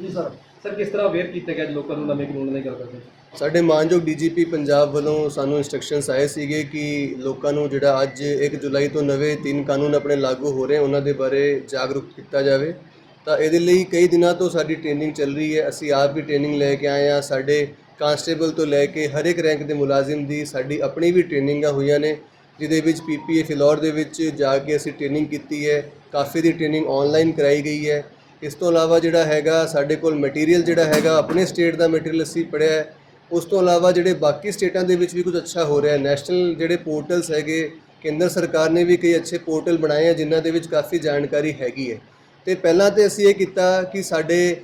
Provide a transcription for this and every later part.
ਜੀ sir. Sir, ਕਿਸ ਤਰ੍ਹਾਂ ਅਵੇਅਰ ਕੀਤਾ ਗਿਆ ਲੋਕਾਂ ਨੂੰ ਨਵੇਂ ਕਾਨੂੰਨ ਦੀ ਗੱਲ ਕਰਦੇ ਸਾਡੇ ਮਾਨਯੋਗ ਡੀਜੀਪੀ ਪੰਜਾਬ ਵੱਲੋਂ ਸਾਨੂੰ ਇਨਸਟਰਕਸ਼ਨਸ ਆਏ ਸੀਗੇ ਕਿ ਲੋਕਾਂ ਨੂੰ ਜਿਹੜਾ ਅੱਜ 1 ਜੁਲਾਈ ਤੋਂ ਨਵੇਂ ਤਿੰਨ ਕਾਨੂੰਨ ਆਪਣੇ ਲਾਗੂ ਹੋ ਰਹੇ ਉਹਨਾਂ ਦੇ ਬਾਰੇ ਜਾਗਰੂਕ ਕੀਤਾ ਜਾਵੇ। ਤਾਂ ਇਹਦੇ ਲਈ ਕਈ ਦਿਨਾਂ ਤੋਂ ਸਾਡੀ ਟ੍ਰੇਨਿੰਗ ਚੱਲ ਰਹੀ ਹੈ। ਅਸੀਂ ਆਪ ਵੀ ਟ੍ਰੇਨਿੰਗ ਲੈ ਕੇ ਆਏ ਹਾਂ। ਸਾਡੇ ਕਾਂਸਟੇਬਲ ਤੋਂ ਲੈ ਕੇ ਹਰ ਇੱਕ ਰੈਂਕ ਦੇ ਮੁਲਾਜ਼ਮ ਦੀ ਸਾਡੀ ਆਪਣੀ ਵੀ ਟ੍ਰੇਨਿੰਗਾਂ ਹੋਈਆਂ ਨੇ, ਜਿਹਦੇ ਵਿੱਚ ਪੀਪੀਏ ਫਿਲੌਰ ਦੇ ਵਿੱਚ ਜਾ ਕੇ ਅਸੀਂ ਟ੍ਰੇਨਿੰਗ ਕੀਤੀ ਹੈ। ਕਾਫੀ ਦੀ ਟ੍ਰੇਨਿੰਗ ਆਨਲਾਈਨ ਕਰਾਈ ਗਈ ਹੈ। ਇਸ ਤੋਂ ਇਲਾਵਾ ਜਿਹੜਾ ਹੈਗਾ ਸਾਡੇ ਕੋਲ ਮਟੀਰੀਅਲ ਜਿਹੜਾ ਹੈਗਾ, ਆਪਣੇ ਸਟੇਟ ਦਾ ਮਟੀਰੀਅਲ ਅਸੀਂ ਪੜਿਆ ਉਸ ਤੋਂ ਇਲਾਵਾ ਜਿਹੜੇ ਬਾਕੀ ਸਟੇਟਾਂ ਦੇ ਵਿੱਚ ਵੀ ਕੁਝ ਅੱਛਾ ਹੋ ਰਿਹਾ ਨੈਸ਼ਨਲ ਜਿਹੜੇ ਪੋਰਟਲਸ ਹੈਗੇ, ਕੇਂਦਰ ਸਰਕਾਰ ਨੇ ਵੀ ਕਈ ਅੱਛੇ ਪੋਰਟਲ ਬਣਾਏ ਆ, ਜਿਨ੍ਹਾਂ ਦੇ ਵਿੱਚ ਕਾਫੀ ਜਾਣਕਾਰੀ ਹੈਗੀ ਹੈ। ਤੇ ਪਹਿਲਾਂ ਤੇ ਅਸੀਂ ਇਹ ਕੀਤਾ ਕਿ ਸਾਡੇ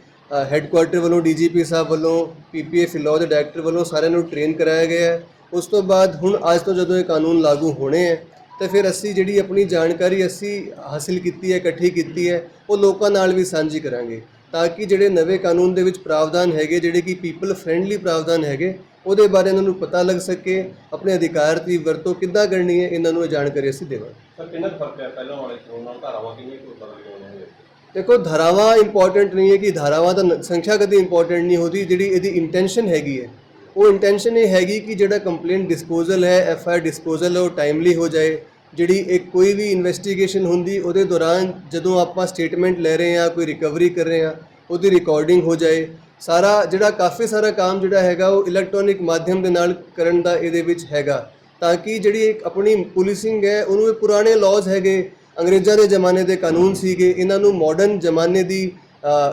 ਹੈੱਡਕੁਆਰਟਰ ਵੱਲੋਂ ਡੀਜੀਪੀ ਸਾਹਿਬ ਵੱਲੋਂ ਪੀਪੀਏ ਫਿਲੌਰ ਦੇ ਡਾਇਰੈਕਟਰ ਵੱਲੋਂ ਸਾਰਿਆਂ ਨੂੰ ਟ੍ਰੇਨ ਕਰਾਇਆ ਗਿਆ ਹੈ। ਉਸ ਤੋਂ ਬਾਅਦ ਹੁਣ ਅੱਜ ਤੋਂ ਜਦੋਂ ਇਹ ਕਾਨੂੰਨ ਲਾਗੂ ਹੋਣੇ ਹੈ ਤੇ ਫਿਰ ਅਸੀਂ ਜਿਹੜੀ ਆਪਣੀ ਜਾਣਕਾਰੀ ਅਸੀਂ ਹਾਸਿਲ ਕੀਤੀ ਹੈ ਇਕੱਠੀ ਕੀਤੀ ਹੈ ਉਹ ਲੋਕਾਂ ਨਾਲ ਵੀ ਸਾਂਝੀ ਕਰਾਂਗੇ ਤਾਂ ਕਿ ਜਿਹੜੇ ਨਵੇਂ ਕਾਨੂੰਨ ਦੇ ਵਿੱਚ ਪ੍ਰਾਵਧਾਨ ਹੈਗੇ ਜਿਹੜੇ ਕਿ ਪੀਪਲ ਫ੍ਰੈਂਡਲੀ ਪ੍ਰਾਵਧਾਨ ਹੈਗੇ ਉਹਦੇ ਬਾਰੇ ਇਹਨਾਂ ਨੂੰ ਪਤਾ ਲੱਗ ਸਕੇ ਆਪਣੇ ਅਧਿਕਾਰ ਦੀ ਵਰਤੋਂ ਕਿੱਦਾਂ ਕਰਨੀ ਹੈ ਇਹਨਾਂ ਨੂੰ ਇਹ ਜਾਣਕਾਰੀ ਅਸੀਂ ਦੇਵਾਂਗੇ। ਸਰ ਕਿੰਨਾ ਫ਼ਰਕ ਹੈ ਪਹਿਲਾਂ ਵਾਲੇ ਕਾਨੂੰਨ ਨਾਲ ਧਾਰਾਵਾਂ ਕਿੰਨੀਆਂ ਕੁ ਬਦਲ ਗਈਆਂ ਦੇਖੋ ਧਾਰਾਵਾਂ ਇੰਪੋਰਟੈਂਟ ਨਹੀਂ ਹੈ ਕਿ ਧਾਰਾਵਾਂ ਤਾਂ ਨ- ਸੰਖਿਆ ਕਦੇ ਇੰਪੋਰਟੈਂਟ ਨਹੀਂ ਹੁੰਦੀ ਜਿਹੜੀ ਇਹਦੀ ਇੰਟੈਂਸ਼ਨ ਹੈਗੀ ਹੈ। ਉਹ ਇੰਟੈਂਸ਼ਨ ਇਹ ਹੈਗੀ ਕਿ ਜਿਹੜਾ ਕੰਪਲੇਂਟ ਡਿਸਪੋਜ਼ਲ ਹੈ ਐਫ ਆਈ ਆਰ ਡਿਸਪੋਜ਼ਲ ਹੈ, ਉਹ ਟਾਈਮਲੀ ਹੋ ਜਾਏ। ਜਿਹੜੀ ਇੱਕ ਕੋਈ ਵੀ ਇਨਵੈਸਟੀਗੇਸ਼ਨ ਹੁੰਦੀ, ਉਹਦੇ ਦੌਰਾਨ ਜਦੋਂ ਆਪਾਂ ਸਟੇਟਮੈਂਟ ਲੈ ਰਹੇ ਹਾਂ, ਕੋਈ ਰਿਕਵਰੀ ਕਰ ਰਹੇ ਹਾਂ, ਉਹਦੀ ਰਿਕਾਰਡਿੰਗ ਹੋ ਜਾਏ। ਸਾਰਾ ਜਿਹੜਾ ਕਾਫੀ ਸਾਰਾ ਕੰਮ ਜਿਹੜਾ ਹੈਗਾ, ਉਹ ਇਲੈਕਟ੍ਰੋਨਿਕ ਮਾਧਿਅਮ ਦੇ ਨਾਲ ਕਰਨ ਦਾ ਇਹਦੇ ਵਿੱਚ ਹੈਗਾ। ਤਾਂ ਕਿ ਜਿਹੜੀ ਇੱਕ ਆਪਣੀ ਪੁਲਿਸਿੰਗ ਹੈ, ਉਹਨੂੰ ਇਹ ਪੁਰਾਣੇ ਲਾਜ਼ ਹੈਗੇ, ਅੰਗਰੇਜ਼ਾਂ ਦੇ ਜ਼ਮਾਨੇ ਦੇ ਕਾਨੂੰਨ ਸੀਗੇ, ਇਹਨਾਂ ਨੂੰ ਮਾਡਰਨ ਜ਼ਮਾਨੇ ਦੀ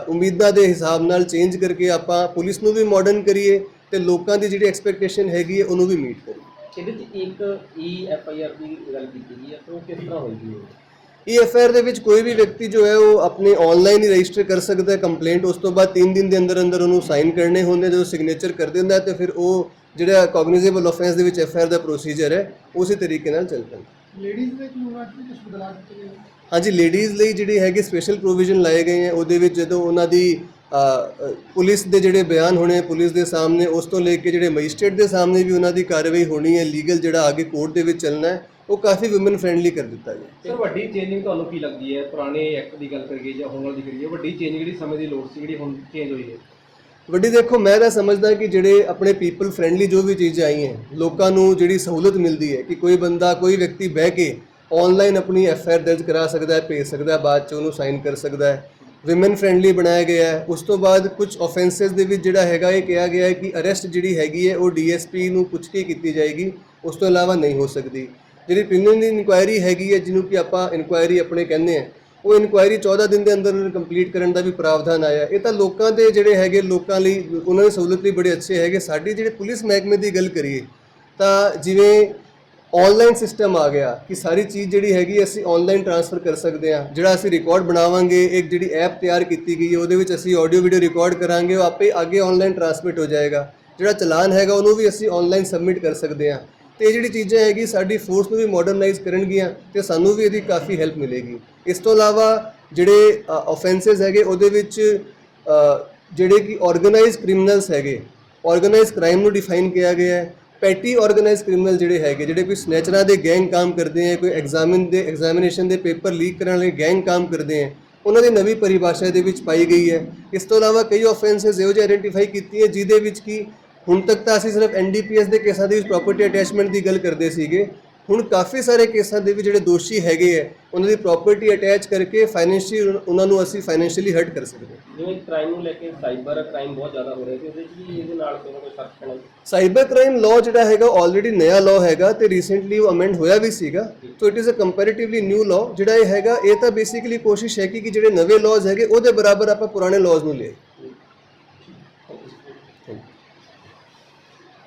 ਉਮੀਦਾਂ ਦੇ ਹਿਸਾਬ ਨਾਲ ਚੇਂਜ ਕਰਕੇ ਆਪਾਂ ਪੁਲਿਸ ਨੂੰ ਵੀ ਮਾਡਰਨ ਕਰੀਏ। ਤੇ ਲੋਕਾਂ ਦੀ ਜਿਹੜੀ ਐਕਸਪੈਕਟੇਸ਼ਨ ਹੈਗੀ ਹੈ ਉਹਨੂੰ ਵੀ ਮੀਟ ਕਰੀਏ ਇਹਦੇ ਚ ਇੱਕ ਈ ਐਫ ਆਈ ਆਰ ਦੀ ਗੱਲ ਕੀਤੀ ਗਈ ਹੈ ਤਾਂ ਉਹ ਕਿਸ ਤਰ੍ਹਾਂ ਹੋਏਗੀ ਉਹ? ਇਹ ਐਫਆਈਆਰ ਦੇ ਵਿੱਚ ਕੋਈ ਵੀ ਵਿਅਕਤੀ ਜੋ ਹੈ ਉਹ ਆਪਣੇ ਆਨਲਾਈਨ ਹੀ ਰਜਿਸਟਰ ਕਰ ਸਕਦਾ ਹੈ ਕੰਪਲੇਂਟ ਉਸ ਤੋਂ ਬਾਅਦ 3 ਦਿਨ ਦੇ ਅੰਦਰ ਅੰਦਰ ਉਹਨੂੰ ਸਾਈਨ ਕਰਨੇ ਹੁੰਦੇ ਜਦੋਂ ਸਿਗਨੇਚਰ ਕਰ ਦਿੰਦਾ ਹੈ ਤੇ ਫਿਰ ਉਹ ਜਿਹੜਾ ਕੋਗਨੀਜ਼ੇਬਲ ਆਫੈਂਸ ਦੇ ਵਿੱਚ ਐਫਆਈਆਰ ਦਾ ਪ੍ਰੋਸੀਜਰ ਹੈ ਉਸੇ ਤਰੀਕੇ ਨਾਲ ਚੱਲ ਪੈਂਦਾ ਲੇਡੀਜ਼ ਦੇ ਕਾਨੂੰਨਾਂ 'ਚ ਵੀ ਕੁਝ ਬਦਲਾਅ ਕੀਤੇ ਗਏ ਨੇ। ਹਾਂਜੀ ਲੇਡੀਜ਼ ਲਈ ਜਿਹੜੀ ਹੈਗੀ ਸਪੈਸ਼ਲ ਪ੍ਰੋਵੀਜ਼ਨ ਲਾਏ ਗਏ ਹੈ ਉਹਦੇ ਵਿੱਚ ਜਦੋਂ ਉਹਨਾਂ ਦੀ ਪੁਲਿਸ ਦੇ ਜਿਹੜੇ ਬਿਆਨ ਹੋਣੇ ਪੁਲਿਸ ਦੇ ਸਾਹਮਣੇ ਉਸ ਤੋਂ ਲੈ ਕੇ ਜਿਹੜੇ ਮੈਜਿਸਟ੍ਰੇਟ ਦੇ ਸਾਹਮਣੇ ਵੀ ਉਹਨਾਂ ਦੀ ਕਾਰਵਾਈ ਹੋਣੀ ਹੈ ਲੀਗਲ ਜਿਹੜਾ ਅੱਗੇ ਕੋਰਟ ਦੇ ਵਿੱਚ ਚੱਲਣਾ ਹੈ ਉਹ ਕਾਫੀ ਔਮਨ ਫ੍ਰੈਂਡਲੀ ਕਰ ਦਿੱਤਾ ਗਿਆ। ਸਰ ਵੱਡੀ ਚੇਂਜਿੰਗ ਤੁਹਾਨੂੰ ਕੀ ਲੱਗਦੀ ਹੈ? ਪੁਰਾਣੇ ਐਕਟ ਦੀ ਗੱਲ ਕਰੀਏ ਜਾਂ ਹੁਣ ਵਾਲੀ ਦੀ ਕਰੀਏ ਵੱਡੀ ਚੇਂਜ ਜਿਹੜੀ ਸਮੇਂ ਦੀ ਲੋੜ ਸੀ ਜਿਹੜੀ ਹੁਣ ਚੇਂਜ ਹੋਈ ਹੈ? ਵੱਡੀ ਦੇਖੋ ਮੈਂ ਤਾਂ ਸਮਝਦਾ ਕਿ ਜਿਹੜੇ ਆਪਣੇ ਪੀਪਲ ਫ੍ਰੈਂਡਲੀ ਜੋ ਵੀ ਚੀਜ਼ਾਂ ਆਈਆਂ ਲੋਕਾਂ ਨੂੰ ਜਿਹੜੀ ਸਹੂਲਤ ਮਿਲਦੀ ਹੈ ਕਿ ਕੋਈ ਬੰਦਾ ਕੋਈ ਵਿਅਕਤੀ ਬਹਿ ਕੇ ਆਨਲਾਈਨ ਆਪਣੀ ਐਫ ਆਈ ਆਰ ਦਰਜ ਕਰਾ ਸਕਦਾ ਹੈ ਭੇਜ ਸਕਦਾ ਹੈ ਬਾਅਦ ਚ ਉਹਨੂੰ ਸਾਈਨ ਕਰ ਸਕਦਾ ਹੈ। ਵਿਮਨ ਫ੍ਰੈਂਡਲੀ ਬਣਾਇਆ ਗਿਆ ਹੈ। ਉਸ ਤੋਂ ਬਾਅਦ ਕੁਝ ਆਫੈਂਸਸ ਦੇ ਵਿੱਚ ਜਿਹੜਾ ਹੈਗਾ, ਇਹ ਕਿਹਾ ਗਿਆ ਹੈ ਕਿ ਅਰੈਸਟ ਜਿਹੜੀ ਹੈਗੀ ਹੈ, ਉਹ ਡੀਐਸਪੀ ਨੂੰ ਪੁੱਛ ਕੇ ਕੀਤੀ ਜਾਏਗੀ। ਉਸ ਤੋਂ ਇਲਾਵਾ ਨਹੀਂ ਹੋ ਸਕਦੀ। ਜਿਹੜੀ ਪ੍ਰੀਲਿਮਿਨਰੀ ਇਨਕੁਆਇਰੀ ਹੈਗੀ ਹੈ, ਜਿਹਨੂੰ ਕਿ ਆਪਾਂ ਇਨਕੁਆਇਰੀ ਆਪਣੇ ਕਹਿੰਦੇ ਆ ਉਹ ਇਨਕੁਆਇਰੀ 14 ਦਿਨ ਦੇ ਅੰਦਰ ਅੰਦਰ ਕੰਪਲੀਟ ਕਰਨ ਦਾ ਵੀ ਪ੍ਰਾਵਧਾਨ ਆਇਆ। ਇਹ ਤਾਂ ਲੋਕਾਂ ਦੇ ਜਿਹੜੇ ਹੈਗੇ, ਲੋਕਾਂ ਲਈ ਉਹਨਾਂ ਦੀ ਸਹੂਲਤ ਲਈ ਬੜੇ ਅੱਛੇ ਹੈਗੇ। ਸਾਡੀ ਜਿਹੜੇ ਪੁਲਿਸ ਮਹਿਕਮੇ ਦੀ ਗੱਲ ਕਰੀਏ, ਤਾਂ ਜਿਵੇਂ ਆਨਲਾਈਨ ਸਿਸਟਮ ਆ ਗਿਆ ਕਿ ਸਾਰੀ ਚੀਜ਼ ਜਿਹੜੀ ਹੈਗੀ ਅਸੀਂ ਆਨਲਾਈਨ ਟ੍ਰਾਂਸਫਰ ਕਰ ਸਕਦੇ ਹਾਂ। ਜਿਹੜਾ ਅਸੀਂ ਰਿਕਾਰਡ ਬਣਾਵਾਂਗੇ, ਇੱਕ ਜਿਹੜੀ ਐਪ ਤਿਆਰ ਕੀਤੀ ਗਈ ਹੈ, ਉਹਦੇ ਵਿੱਚ ਅਸੀਂ ਆਡੀਓ ਵੀਡੀਓ ਰਿਕਾਰਡ ਕਰਾਂਗੇ, ਉਹ ਆਪੇ ਅੱਗੇ ਆਨਲਾਈਨ ਟ੍ਰਾਂਸਮਿਟ ਹੋ ਜਾਏਗਾ। ਜਿਹੜਾ ਚਲਾਨ ਹੈਗਾ, ਉਹਨੂੰ ਵੀ ਅਸੀਂ ਆਨਲਾਈਨ ਸਬਮਿਟ ਕਰ ਸਕਦੇ ਹਾਂ। ਤੇ ਇਹ ਜਿਹੜੀ ਚੀਜ਼ਾਂ ਹੈਗੀ, ਸਾਡੀ ਫੋਰਸ ਨੂੰ ਵੀ ਮਾਡਰਨਾਈਜ਼ ਕਰਨਗੀਆਂ ਤੇ ਸਾਨੂੰ ਵੀ ਇਹਦੀ ਕਾਫੀ ਹੈਲਪ ਮਿਲੇਗੀ। ਇਸ ਤੋਂ ਇਲਾਵਾ ਜਿਹੜੇ ਆਫੈਂਸਸ ਹੈਗੇ, ਉਹਦੇ ਵਿੱਚ ਜਿਹੜੇ ਕਿ ਆਰਗੇਨਾਈਜ਼ ਕ੍ਰਿਮੀਨਲਸ ਹੈਗੇ ਆਰਗੇਨਾਈਜ਼ ਕ੍ਰਾਈਮ ਨੂੰ ਡਿਫਾਈਨ ਕੀਤਾ ਗਿਆ ਹੈ। ਪੈਟੀ ਆਰਗੇਨਾਈਜ਼ ਕ੍ਰਿਮੀਨਲ ਜਿਹੜੇ ਹੈਗੇ, ਜਿਹੜੇ ਕੋਈ ਸਨੈਚਰਾਂ ਦੇ ਗੈਂਗ ਕੰਮ ਕਰਦੇ ਹੈ ਕੋਈ ਐਗਜ਼ਾਮਿਨ ਦੇ ਐਗਜ਼ਾਮੀਨੇਸ਼ਨ ਦੇ ਪੇਪਰ ਲੀਕ ਕਰਨ ਲਈ ਗੈਂਗ ਕੰਮ ਕਰਦੇ ਹੈ ਉਹਨਾਂ ਦੀ ਨਵੀਂ ਪਰਿਭਾਸ਼ਾ ਦੇ ਵਿੱਚ ਪਾਈ ਗਈ ਹੈ। ਇਸ ਤੋਂ ਇਲਾਵਾ ਕਈ ਆਫੈਂਸਸ ਇਹੋ ਜਿਹੇ ਆਇਡੈਂਟੀਫਾਈ ਕੀਤੀ ਹੈ ਜਿਹਦੇ ਵਿੱਚ ਕੀ ਹੁਣ ਤੱਕ ਤਾਂ ਅਸੀਂ ਸਿਰਫ ਐਨਡੀਪੀਐਸ ਦੇ ਕੇਸਾਂ ਦੇ ਵਿੱਚ ਪ੍ਰਾਪਰਟੀ ਅਟੈਚਮੈਂਟ ਦੀ ਗੱਲ ਕਰਦੇ ਸੀਗੇ ਹੁਣ ਕਾਫੀ ਸਾਰੇ ਕੇਸਾਂ ਦੇ ਵਿੱਚ ਜਿਹੜੇ ਦੋਸ਼ੀ ਹੈਗੇ ਹੈ ਉਹਨਾਂ ਦੀ ਪ੍ਰਾਪਰਟੀ ਅਟੈਚ ਕਰਕੇ ਫਾਈਨੈਂਸ਼ੀਅਲ ਉਹਨਾਂ ਨੂੰ ਅਸੀਂ ਫਾਈਨੈਂਸ਼ੀਅਲੀ ਹਰਟ ਕਰ ਸਕਦੇ ਹਾਂ। ਜਿਵੇਂ ਕ੍ਰਾਈਮ ਨੂੰ ਲੈ ਕੇ ਸਾਈਬਰ ਕ੍ਰਾਈਮ ਬਹੁਤ ਜ਼ਿਆਦਾ ਹੋ ਰਿਹਾ ਸੀ ਉਹਦੇ ਵੀ ਇਹਦੇ ਨਾਲ ਕੋਈ ਕੋਈ ਫ਼ਰਕ ਪੈਣਾ ਸਾਈਬਰ ਕ੍ਰਾਈਮ ਲਾਅ ਜਿਹੜਾ ਹੈਗਾ ਆਲਰੇਡੀ ਨਇਆ ਲਾਅ ਹੈਗਾ ਤੇ ਰੀਸੈਂਟਲੀ ਉਹ ਅਮੈਂਡ ਹੋਇਆ ਵੀ ਸੀਗਾ। So it is a comparatively new law ਜਿਹੜਾ ਇਹ ਹੈਗਾ ਇਹ ਤਾਂ ਬੇਸਿਕਲੀ ਕੋਸ਼ਿਸ਼ ਹੈ ਕਿ ਜਿਹੜੇ ਨਵੇਂ ਲਾਅਜ਼ ਹੈਗੇ ਉਹਦੇ ਬਰਾਬਰ ਆਪਾਂ ਪੁਰਾਣੇ ਲਾਅਜ਼ ਨੂੰ ਲਿਆਈਏ।